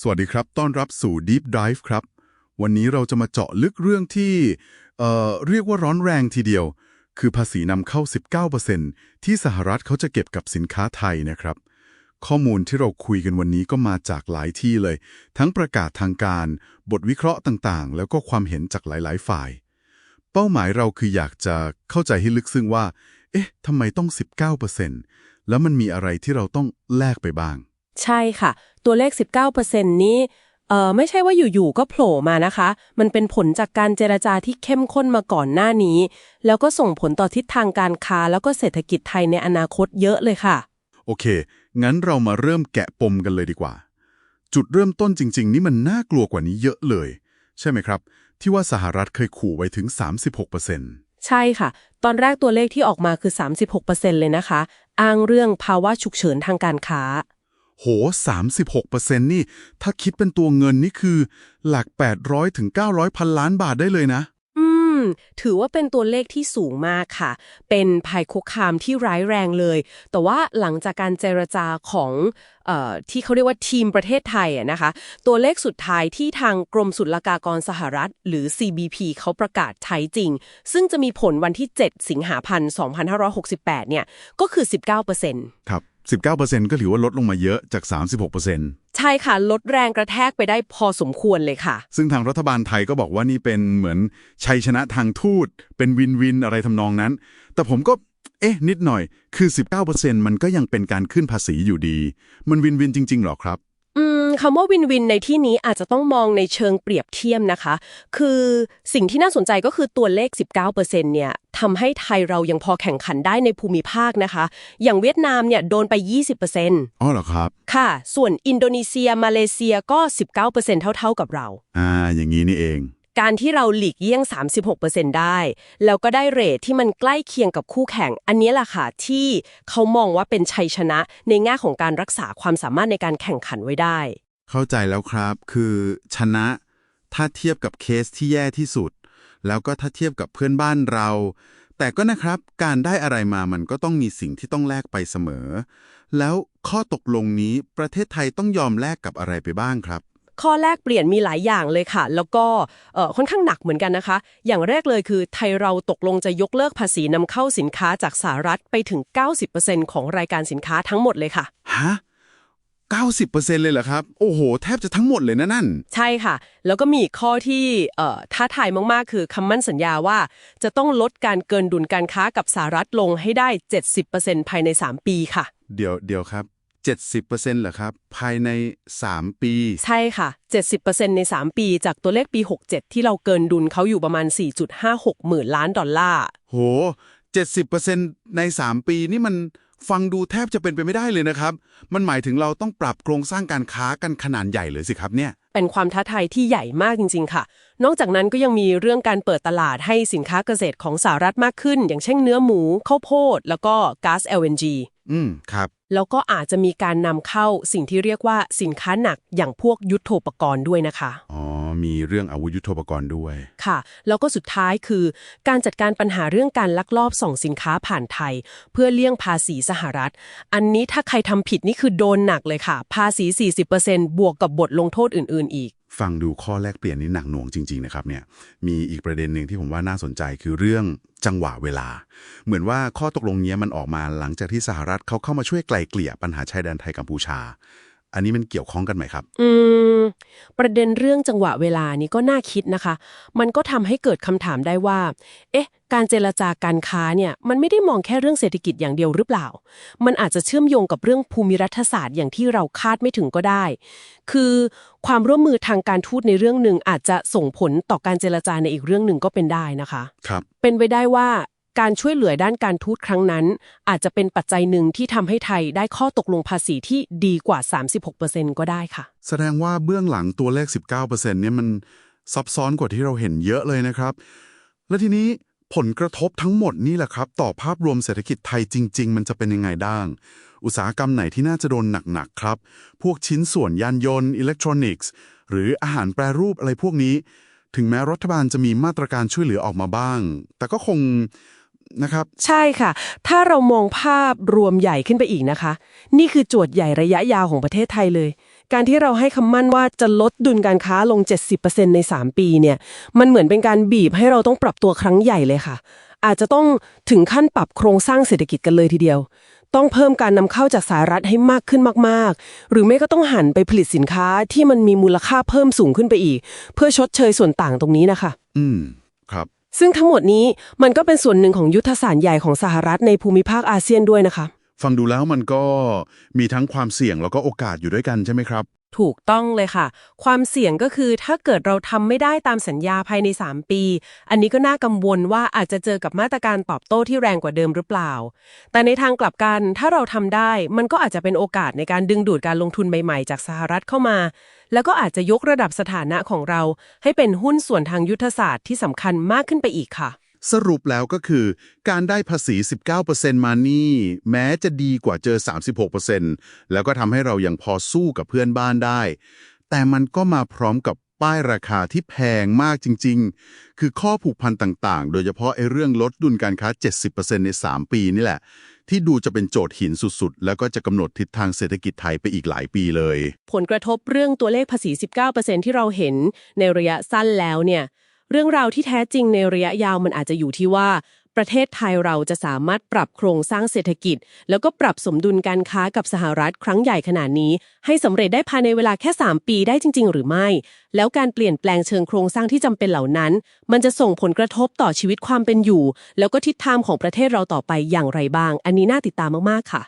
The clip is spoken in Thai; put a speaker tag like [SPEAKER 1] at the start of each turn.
[SPEAKER 1] สวัสดีครับ ต้อนรับสู่ Deep Dive ครับ วันนี้เราจะมาเจาะลึกเรื่องที่เอ่อเรียกว่าร้อนแรงทีเดียว คือภาษีนำเข้า 19%ที่สหรัฐเขาจะเก็บกับสินค้าไทยนะครับ ข้อมูลที่เราคุยกันวันนี้ก็มาจากหลายที่เลย ทั้งประกาศทางการ บทวิเคราะห์ต่างๆ แล้วก็ความเห็นจากหลาย ๆ ฝ่าย เป้าหมายเราคืออยากจะเข้าใจให้ลึกซึ้งว่า เอ๊ะทำไมต้อง 19%แล้วมันมีอะไรที่เราต้องแลกไปบ้าง
[SPEAKER 2] ใช่ค่ะ ตัวเลข 19%นี้เอ่อไม่ใช่ว่าอยู่ๆก็โผล่มานะคะ มันเป็นผลจากการเจรจาที่เข้มข้นมาก่อนหน้านี้ แล้วก็ส่งผลต่อทิศทางการค้า แล้วก็เศรษฐกิจไทยในอนาคตเยอะเลยค่ะ
[SPEAKER 1] โอเค งั้นเรามาเริ่มแกะปมกันเลยดีกว่า จุดเริ่มต้นจริง ๆ นี่มันน่ากลัวกว่านี้เยอะเลย ใช่ไหมครับ ที่ว่าสหรัฐเคยขู่ไว้ถึง 36%
[SPEAKER 2] ใช่ค่ะ ตอนแรกตัวเลขที่ออกมาคือ 36%เลยนะคะ อ้างเรื่องภาวะฉุกเฉินทางการค้า
[SPEAKER 1] โห 36%นี่ ถ้าคิดเป็นตัวเงินนี่คือหลัก 800ถึง900 พันล้านบาทได้เลยนะ
[SPEAKER 2] อืม ถือว่าเป็นตัวเลขที่สูงมากค่ะ เป็นภัยคุกคามที่ร้ายแรงเลย แต่ว่าหลังจากการเจรจาของเอ่อที่เขาเรียกว่าทีมประเทศไทยอะนะคะ ตัวเลขสุดท้ายที่ทางกรมศุลกากรสหรัฐ หรือ CBP เขาประกาศใช้จริง ซึ่งจะมีผลวันที่ 7 สิงหาพันธ์2568 เนี่ย ก็คือ 19%
[SPEAKER 1] ครับ 19%ก็ถือว่าลดลงมาเยอะจาก 36%
[SPEAKER 2] ใช่ค่ะ ลดแรงกระแทกไปได้พอสมควรเลยค่ะ
[SPEAKER 1] ซึ่งทางรัฐบาลไทยก็บอกว่านี่เป็นเหมือนชัยชนะทางทูต เป็นวินวินอะไรทำนองนั้น แต่ผมก็เอ๊ะ นิดหน่อย คือ 19%มันก็ยังเป็นการขึ้นภาษีอยู่ดี มันวินวินจริง ๆ หรอครับ
[SPEAKER 2] อืม คำว่าวินวินในที่นี้อาจจะต้องมองในเชิงเปรียบเทียบนะคะ คือสิ่งที่น่าสนใจก็คือตัวเลข 19%เนี่ยทำให้ไทยเรายังพอแข่งขันได้ในภูมิภาคนะคะ อย่างเวียดนามเนี่ยโดนไป 20%
[SPEAKER 1] อ๋อเหรอครับ
[SPEAKER 2] ค่ะ ส่วนอินโดนีเซีย มาเลเซียก็ 19%เท่าๆกับเรา
[SPEAKER 1] อ่า อย่างนี้นี่เอง
[SPEAKER 2] การที่เราหลีกเลี่ยง 36%ได้ แล้วก็ได้เรทที่มันใกล้เคียงกับคู่แข่ง อันนี้แหละค่ะ ที่เขามองว่าเป็นชัยชนะในแง่ของการรักษาความสามารถในการแข่งขันไว้ได้
[SPEAKER 1] เข้าใจแล้วครับ คือชนะ ถ้าเทียบกับเคสที่แย่ที่สุด แล้วก็ถ้าเทียบกับเพื่อนบ้านเรา แต่ก็นะครับ การได้อะไรมามันก็ต้องมีสิ่งที่ต้องแลกไปเสมอ แล้วข้อตกลงนี้ประเทศไทยต้องยอมแลกกับอะไรไปบ้างครับ
[SPEAKER 2] ข้อแรกเปลี่ยนมีหลายอย่างเลยค่ะ แล้วก็เอ่อค่อนข้างหนักเหมือนกันนะคะ อย่างแรกเลยคือไทยเราตกลงจะยกเลิกภาษีนำเข้าสินค้าจากสหรัฐไปถึง 90%ของรายการสินค้าทั้งหมดเลยค่ะ
[SPEAKER 1] ฮะ 90%เลยเหรอครับ โอ้โห แทบจะทั้งหมดเลยนะนั่น
[SPEAKER 2] ใช่ค่ะ แล้วก็มีอีกข้อที่เอ่อท้าทายมาก ๆ คือคำมั่นสัญญาว่า จะต้องลดการเกินดุลการค้ากับสหรัฐลงให้ได้ 70%ภายใน 3 ปีค่ะ
[SPEAKER 1] เดี๋ยวเดี๋ยวครับ 70%เหรอครับ ภายใน 3 ปี
[SPEAKER 2] ใช่ค่ะ 70%ใน 3 ปี จากตัวเลขปี 67 ที่เราเกินดุลเขาอยู่ประมาณ 4.56 หมื่นล้านดอลลาร์
[SPEAKER 1] โห 70%ใน 3 ปีนี่มัน ฟังดูแทบจะเป็นไปไม่ได้เลยนะครับ มันหมายถึงเราต้องปรับโครงสร้างการค้ากันขนาดใหญ่เลยสิครับเนี่ย
[SPEAKER 2] เป็นความท้าทายที่ใหญ่มากจริง ๆ ค่ะ นอกจากนั้นก็ยังมีเรื่องการเปิดตลาดให้สินค้าเกษตรของสหรัฐมากขึ้น อย่างเช่นเนื้อหมูข้าวโพด แล้วก็ก๊าซ LNG
[SPEAKER 1] อืมครับ
[SPEAKER 2] แล้วก็อาจจะมีการนำเข้าสิ่งที่เรียกว่าสินค้าหนักอย่างพวกยุทโธปกรณ์ด้วยนะคะ
[SPEAKER 1] อ๋อ มีเรื่องอาวุธยุทโธปกรณ์ด้วย
[SPEAKER 2] ค่ะ แล้วก็สุดท้ายคือ การจัดการปัญหาเรื่องการลักลอบส่งสินค้าผ่านไทย เพื่อเลี่ยงภาษีสหรัฐ อันนี้ถ้าใครทำผิดนี่คือโดนหนักเลยค่ะ ภาษี 40%บวกกับบทลงโทษอื่นนอีก
[SPEAKER 1] ฟังดูข้อแลกเปลี่ยนนี้หนักหน่วงจริง ๆ นะครับเนี่ยมีอีกประเด็นหนึ่งที่ผมว่าน่าสนใจคือเรื่องจังหวะเวลา เหมือนว่าข้อตกลงนี้มันออกมาหลังจากที่สหรัฐเขาเข้ามาช่วยไกลเกลี่ยปัญหาชายแดนไทยกัมพูชา อันนี้มันเกี่ยวข้องกันไหมครับ
[SPEAKER 2] อืม ประเด็นเรื่องจังหวะเวลานี้ก็น่าคิดนะคะ มันก็ทำให้เกิดคำถามได้ว่า เอ๊ะ การเจรจาการค้าเนี่ย มันไม่ได้มองแค่เรื่องเศรษฐกิจอย่างเดียวหรือเปล่า มันอาจจะเชื่อมโยงกับเรื่องภูมิรัฐศาสตร์อย่างที่เราคาดไม่ถึงก็ได้ คือความร่วมมือทางการทูตในเรื่องหนึ่งอาจจะส่งผลต่อการเจรจาในอีกเรื่องหนึ่งก็เป็นได้นะคะ
[SPEAKER 1] ครับ
[SPEAKER 2] เป็นไปได้ว่า การช่วยเหลือด้านการทูตครั้งนั้น อาจจะเป็นปัจจัยหนึ่งที่ทำให้ไทยได้ข้อตกลงภาษีที่ดีกว่า 36%ก็ได้ค่ะ
[SPEAKER 1] แสดงว่าเบื้องหลังตัวเลข 19%เนี่ยมันซับซ้อนกว่าที่เราเห็นเยอะเลยนะครับ และทีนี้ผลกระทบทั้งหมดนี่แหละครับ ต่อภาพรวมเศรษฐกิจไทยจริง ๆ มันจะเป็นยังไงบ้าง อุตสาหกรรมไหนที่น่าจะโดนหนัก ๆ ครับ พวกชิ้นส่วนยานยนต์อิเล็กทรอนิกส์ หรืออาหารแปรรูปอะไรพวกนี้ ถึงแม้รัฐบาลจะมีมาตรการช่วยเหลือออกมาบ้าง แต่ก็คง นะครับ
[SPEAKER 2] ใช่ค่ะ ถ้าเรามองภาพรวมใหญ่ขึ้นไปอีกนะคะ นี่คือโจทย์ใหญ่ระยะยาวของประเทศไทยเลย การที่เราให้คำมั่นว่าจะลดดุลการค้าลง 70%ใน 3 ปีเนี่ย มันเหมือนเป็นการบีบให้เราต้องปรับตัวครั้งใหญ่เลยค่ะ อาจจะต้องถึงขั้นปรับโครงสร้างเศรษฐกิจกันเลยทีเดียว ต้องเพิ่มการนำเข้าจากสหรัฐให้มากขึ้นมาก ๆ หรือไม่ก็ต้องหันไปผลิตสินค้าที่มันมีมูลค่าเพิ่มสูงขึ้นไปอีก เพื่อชดเชยส่วนต่างตรงนี้นะคะ
[SPEAKER 1] อืมครับ
[SPEAKER 2] ซึ่งทั้งหมดนี้มันก็เป็นส่วนหนึ่งของยุทธศาสตร์ใหญ่ของสหรัฐในภูมิภาคอาเซียนด้วยนะคะ
[SPEAKER 1] ฟังดูแล้วมันก็มีทั้งความเสี่ยงแล้วก็โอกาสอยู่ด้วยกันใช่ไหมครับ
[SPEAKER 2] ถูกต้องเลยค่ะ ความเสี่ยงก็คือถ้าเกิดเราทำไม่ได้ตามสัญญาภายใน 3 ปี อันนี้ก็น่ากังวลว่าอาจจะเจอกับมาตรการตอบโต้ที่แรงกว่าเดิมหรือเปล่า แต่ในทางกลับกันถ้าเราทำได้ มันก็อาจจะเป็นโอกาสในการดึงดูดการลงทุนใหม่ๆ จากสหรัฐเข้ามา แล้วก็อาจจะยกระดับสถานะของเรา ให้เป็นหุ้นส่วนทางยุทธศาสตร์ที่สำคัญมากขึ้นไปอีกค่ะ
[SPEAKER 1] สรุปแล้วก็คือ การได้ภาษี 19%มานี่ แม้จะดีกว่าเจอ 36%แล้วก็ทำให้เรายังพอสู้กับเพื่อนบ้านได้ แต่มันก็มาพร้อมกับป้ายราคาที่แพงมากจริง ๆ คือข้อผูกพันต่างๆ โดยเฉพาะไอ้เรื่องลดดุลการค้า 70%ใน 3 ปีนี่แหละ ที่ดูจะเป็นโจทย์หินสุดๆ แล้วก็จะกำหนดทิศทางเศรษฐกิจไทยไปอีกหลายปีเลย
[SPEAKER 2] ผลกระทบเรื่องตัวเลขภาษี 19%ที่เราเห็นในระยะสั้นแล้วเนี่ย เรื่องราวที่แท้จริงในระยะยาวมันอาจจะอยู่ที่ว่า ประเทศไทยเราจะสามารถปรับโครงสร้างเศรษฐกิจ แล้วก็ปรับสมดุลการค้ากับสหรัฐครั้งใหญ่ขนาดนี้ ให้สำเร็จได้ภายในเวลาแค่ 3 ปีได้จริง ๆ หรือไม่ แล้วการเปลี่ยนแปลงเชิงโครงสร้างที่จำเป็นเหล่านั้น มันจะส่งผลกระทบต่อชีวิตความเป็นอยู่ แล้วก็ทิศทางของประเทศเราต่อไปอย่างไรบ้าง อันนี้น่าติดตามมากๆค่ะ